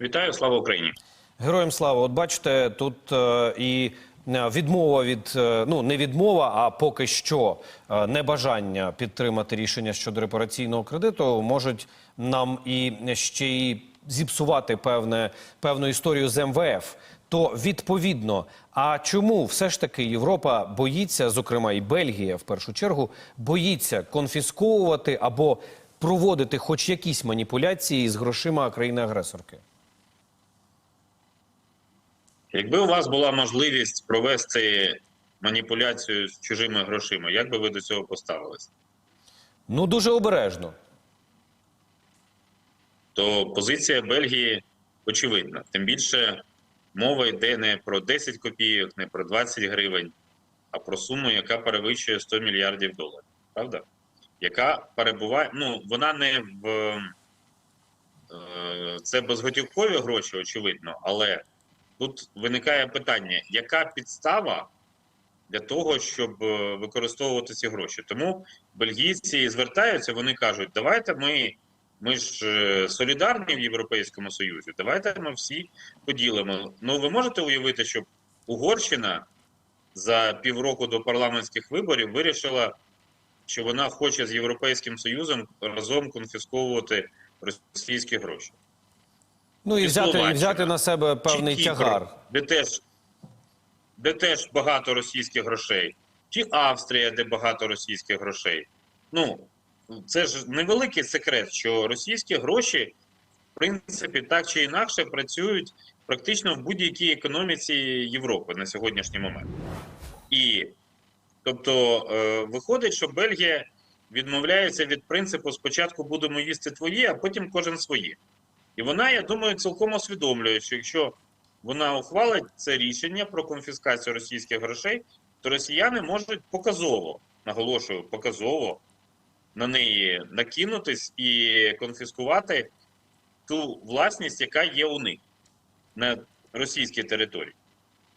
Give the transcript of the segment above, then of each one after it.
Вітаю, слава Україні. Героям слава, от бачите, тут е, і е, відмова від е, ну не відмова, а поки що е, небажання підтримати рішення щодо репараційного кредиту можуть нам і ще й зіпсувати певне певну історію з МВФ. То відповідно, а чому все ж таки Європа боїться, зокрема і Бельгія в першу чергу, боїться конфісковувати або проводити хоч якісь маніпуляції з грошима країни-агресорки? Якби у вас була можливість провести маніпуляцію з чужими грошима, як би ви до цього поставились? Ну дуже обережно. То позиція Бельгії очевидна. Тим більше мова йде не про 10 копійок, не про 20 гривень, а про суму, яка перевищує 100 мільярдів доларів. Правда? Яка перебуває, ну вона не в е, це безготівкові гроші, очевидно, але тут виникає питання: яка підстава для того, щоб е, використовувати ці гроші? Тому бельгійці звертаються, вони кажуть, давайте ми. Ми ж е, солідарні в Європейському Союзі. Давайте ми всі поділимо. Ну ви можете уявити, щоб Угорщина за півроку до парламентських виборів вирішила, що вона хоче з Європейським Союзом разом конфісковувати російські гроші. Ну і взяти, і взяти на себе певний Чи Кіпр, тягар. Де теж, де теж багато російських грошей, чи Австрія, де багато російських грошей. Ну, це ж невеликий секрет, що російські гроші, в принципі, так чи інакше працюють практично в будь-якій економіці Європи на сьогоднішній момент. І тобто е, виходить, що Бельгія відмовляється від принципу спочатку будемо їсти твої, а потім кожен своє. І вона, я думаю, цілком усвідомлює, що якщо вона ухвалить це рішення про конфіскацію російських грошей, то росіяни можуть показово, наголошую, показово на неї накинутись і конфіскувати ту власність, яка є у них на російській території.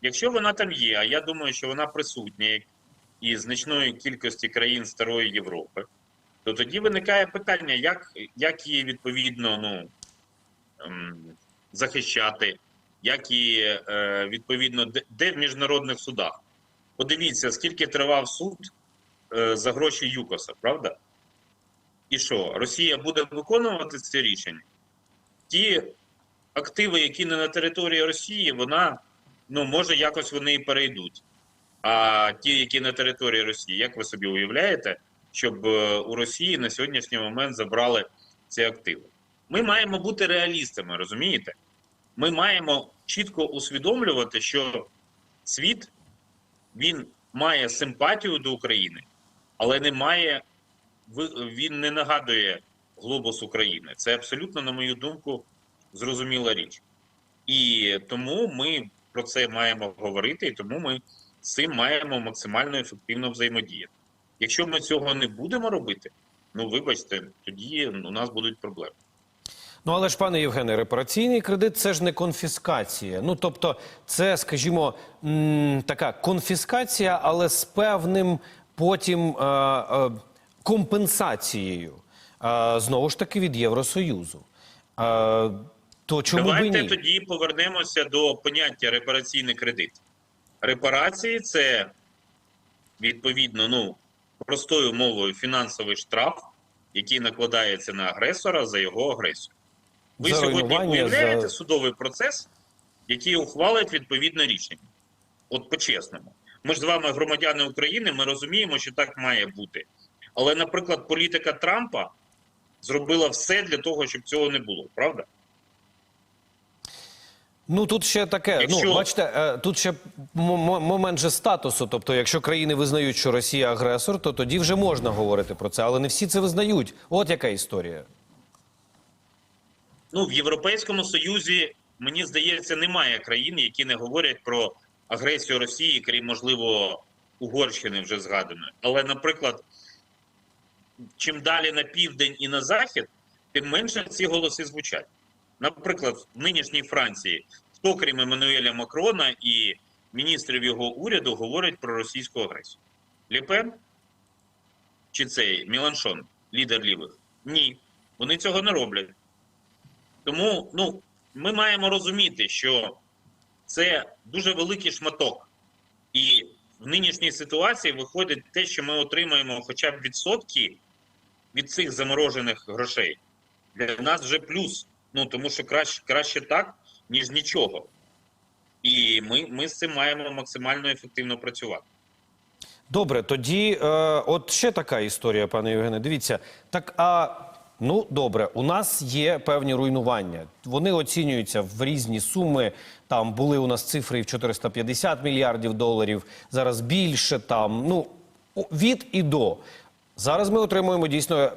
Якщо вона там є, а я думаю, що вона присутня і значної кількості країн Старої Європи, то тоді виникає питання, як, як її відповідно ну, захищати, як її е, відповідно де, де в міжнародних судах. Подивіться, скільки тривав суд е, за гроші ЮКОСа, правда? І що, Росія буде виконувати це рішення? Ті активи, які не на території Росії, вона ну, може якось вони і перейдуть. А ті, які на території Росії, як ви собі уявляєте, щоб е, у Росії на сьогоднішній момент забрали ці активи? Ми маємо бути реалістами, розумієте? Ми маємо чітко усвідомлювати, що світ він має симпатію до України, але не має він не нагадує глобус України. Це абсолютно, на мою думку, зрозуміла річ. І тому ми про це маємо говорити, і тому ми з цим маємо максимально ефективно взаємодіяти. Якщо ми цього не будемо робити, ну вибачте, тоді у нас будуть проблеми. Ну але ж, пане Євгене, репараційний кредит це ж не конфіскація. Ну тобто, це, скажімо, м, така конфіскація, але з певним потім е, е, компенсацією. Е, знову ж таки від Євросоюзу. Е, то чому Давайте би ні? тоді повернемося до поняття репараційний кредит. Репарації це відповідно, ну простою мовою фінансовий штраф, який накладається на агресора за його агресію. Ви За сьогодні уявляєте за- судовий процес, який ухвалить відповідне рішення. От по-чесному. Ми ж з вами громадяни України, ми розуміємо, що так має бути. Але, наприклад, політика Трампа зробила все для того, щоб цього не було, правда? Ну тут ще таке. Якщо- Ну бачите, е, тут ще момент же статусу. Тобто, якщо країни визнають, що Росія агресор, то тоді вже можна говорити про це, але не всі це визнають. От яка історія. Ну, в Європейському Союзі, мені здається, немає країн, які не говорять про агресію Росії, крім, можливо, Угорщини вже згаданої. Але, наприклад, чим далі на південь і на захід, тим менше ці голоси звучать. Наприклад, в нинішній Франції, хто крім Еммануеля Макрона і міністрів його уряду говорить про російську агресію? Ліпен? Чи цей Міланшон, лідер лівих? Ні. Вони цього не роблять. Тому, ну, ми маємо розуміти, що це дуже великий шматок, і в нинішній ситуації виходить те, що ми отримаємо хоча б відсотки від цих заморожених грошей. Для нас вже плюс. Ну тому що краще, краще так, ніж нічого. І ми, ми з цим маємо максимально ефективно працювати. Добре, тоді е, от ще така історія, пане Євгене. Дивіться, так а ну добре, у нас є певні руйнування. Вони оцінюються в різні суми. Там були у нас цифри в 450 мільярдів доларів, зараз більше там. Ну від і до. Зараз ми отримуємо дійсно е,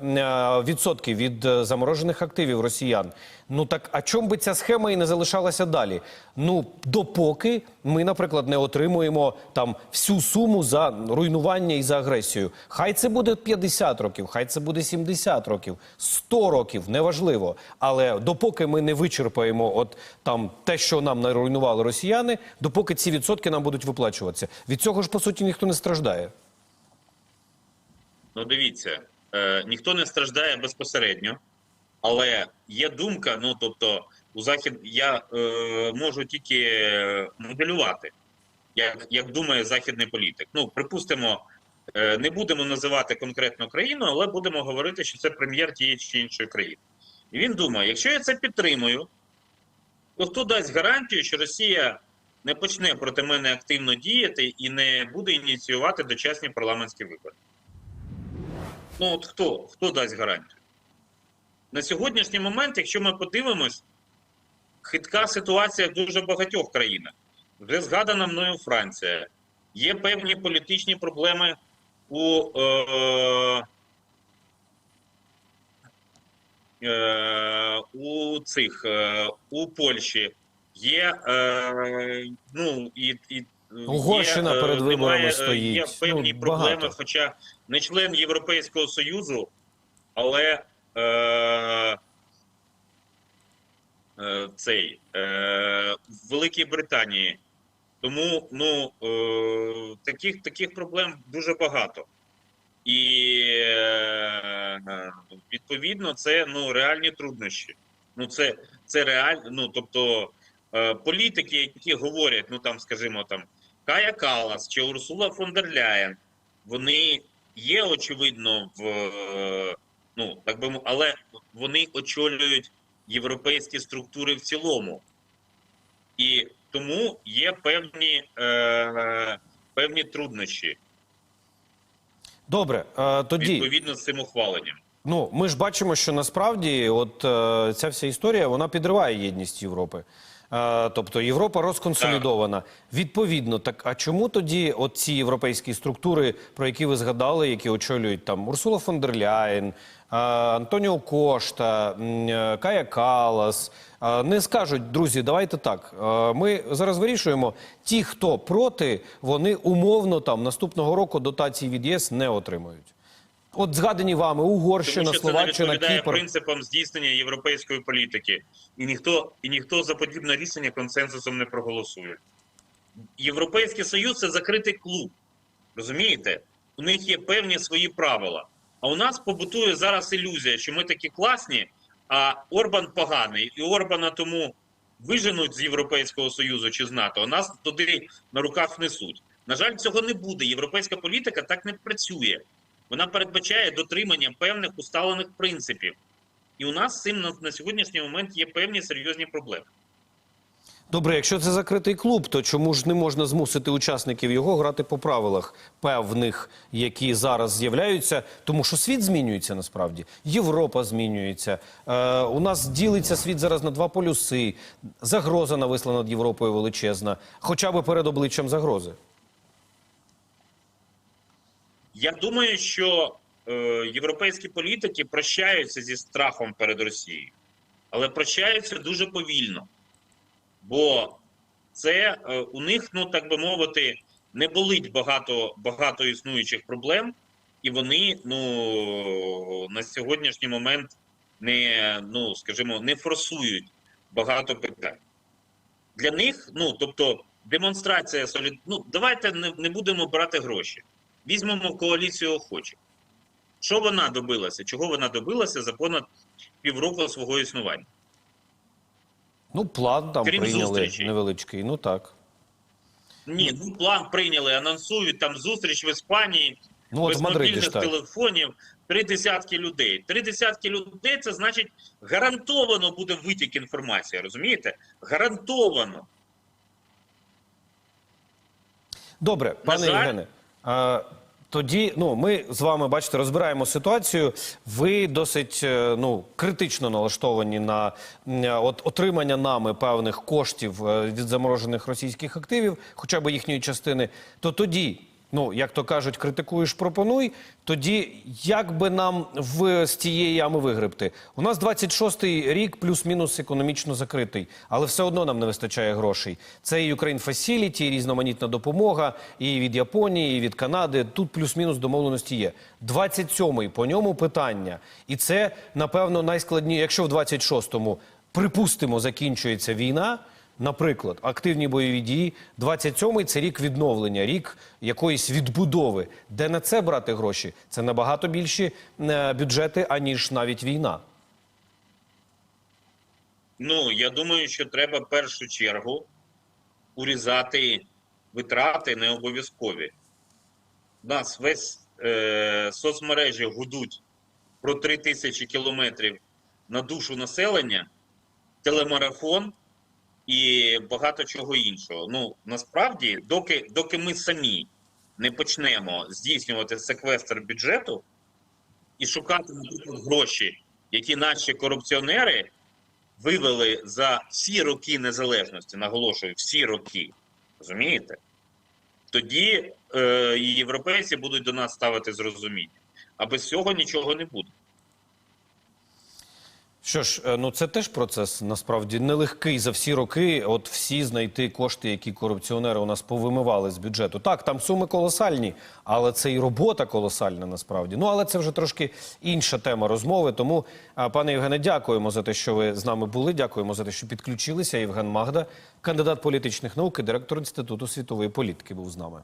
відсотки від е, заморожених активів росіян. Ну так а чому би ця схема і не залишалася далі? Ну допоки ми, наприклад, не отримуємо там всю суму за руйнування і за агресію. Хай це буде 50 років, хай це буде 70 років, 100 років, неважливо. Але допоки ми не вичерпаємо от там те, що нам наруйнували росіяни, допоки ці відсотки нам будуть виплачуватися. Від цього ж по суті ніхто не страждає. Ну, дивіться, е, ніхто не страждає безпосередньо, але є думка. Ну тобто, у захід я е, можу тільки моделювати, як, як думає західний політик. Ну, припустимо, е, не будемо називати конкретну країну, але будемо говорити, що це прем'єр тієї чи іншої країни. І він думає: якщо я це підтримую, то хто дасть гарантію, що Росія не почне проти мене активно діяти і не буде ініціювати дочасні парламентські вибори? Ну от хто? Хто дасть гарантію? На сьогоднішній момент, якщо ми подивимось, хитка ситуація в дуже багатьох країнах. Вже згадана мною Франція. Є певні політичні проблеми у, е, е, у цих е, у Польщі. Є е, ну і, і Угорщина є, е, перед виборами немає, стоїть. Є певні Ну, проблеми, багато. хоча не член Європейського Союзу, але е, е, цей е, в Великій Британії. Тому ну, е, таких, таких проблем дуже багато. І е, відповідно це ну, реальні труднощі. Ну, це, це реаль, ну, тобто е, політики, які говорять, ну там, скажімо, там Кая Калас чи Урсула фон дер Ляєн, вони є очевидно в ну так би але вони очолюють європейські структури в цілому, і тому є певні, е, певні труднощі Добре, е, тоді. відповідно з цим ухваленням. Ну, ми ж бачимо, що насправді от е, ця вся історія вона підриває єдність Європи. Е, тобто Європа розконсолідована. Відповідно, так а чому тоді от ці європейські структури, про які ви згадали, які очолюють там Урсула фон дер Ляєн, е, Антоніо Кошта, е, Кая Калас, не скажуть, друзі, давайте так. Ми зараз вирішуємо, ті, хто проти, вони умовно там наступного року дотації від ЄС не отримують. От згадані вами Угорщина, Тому що це не відповідає Кіпр. принципам здійснення європейської політики, і ніхто і ніхто за подібне рішення консенсусом не проголосує. Європейський Союз це закритий клуб. Розумієте? У них є певні свої правила. А у нас побутує зараз ілюзія, що ми такі класні, а Орбан поганий, і Орбана тому виженуть з Європейського Союзу чи з НАТО, а нас туди на руках несуть. На жаль, цього не буде. Європейська політика так не працює. Вона передбачає дотримання певних усталених принципів. І у нас з цим на, на сьогоднішній момент є певні серйозні проблеми. Добре, якщо це закритий клуб, то чому ж не можна змусити учасників його грати по правилах певних, які зараз з'являються? Тому що світ змінюється насправді. Європа змінюється. Е, у нас ділиться світ зараз на два полюси. Загроза нависла над Європою величезна, хоча б перед обличчям загрози. Я думаю, що е, європейські політики прощаються зі страхом перед Росією, але прощаються дуже повільно. Бо це е, у них, ну так би мовити, не болить багато, багато існуючих проблем, і вони ну, на сьогоднішній момент не, ну, скажімо, не форсують багато питань. Для них, ну тобто, демонстрація солід... Ну, давайте не, не будемо брати гроші. Візьмемо коаліцію охочих. Що вона добилася? Чого вона добилася за понад півроку свого існування? Ну, план там Крім прийняли зустрічей. невеличкий. Ну так. Ні, ну план прийняли, анонсують там зустріч в Іспанії. Ну, от без в Мадриді мобільних ж так. телефонів три десятки людей. Три десятки людей це значить гарантовано буде витік інформації. Розумієте? Гарантовано. Добре, пане жаль. Євгене. Тоді ну ми з вами бачите, розбираємо ситуацію. Ви досить е, ну критично налаштовані на м, от отримання нами певних коштів е, від заморожених російських активів, хоча б їхньої частини. То тоді, ну як то кажуть, критикуєш, пропонуй. Тоді як би нам в з тієї ями вигребти? У нас 26-й рік плюс-мінус економічно закритий, але все одно нам не вистачає грошей. Це і Ukraine Facility, і різноманітна допомога, і від Японії, і від Канади. Тут плюс-мінус домовленості є. 27-й по ньому питання, і це напевно найскладніше. Якщо в 26-му припустимо закінчується війна. Наприклад, активні бойові дії, 27-й – це рік відновлення, рік якоїсь відбудови. Де на це брати гроші? Це набагато більші е, бюджети, аніж навіть війна. Ну, я думаю, що треба в першу чергу урізати витрати не обов'язкові. Нас весь е, соцмережі гудуть про 3 тисячі кілометрів на душу населення, телемарафон і багато чого іншого. Ну, насправді, доки, доки ми самі не почнемо здійснювати секвестр бюджету і шукати, наприклад, гроші, які наші корупціонери вивели за всі роки незалежності, наголошую, всі роки. Розумієте? Тоді е, європейці будуть до нас ставити з розумінням. А без цього нічого не буде. Що ж, е, ну це теж процес насправді нелегкий за всі роки. От всі знайти кошти, які корупціонери у нас повимивали з бюджету. Так, там суми колосальні, але це і робота колосальна насправді. Ну але це вже трошки інша тема розмови. Тому, пане Євгене, дякуємо за те, що ви з нами були. Дякуємо за те, що підключилися. Євген Магда, кандидат політичних наук і директор інституту світової політики, був з нами.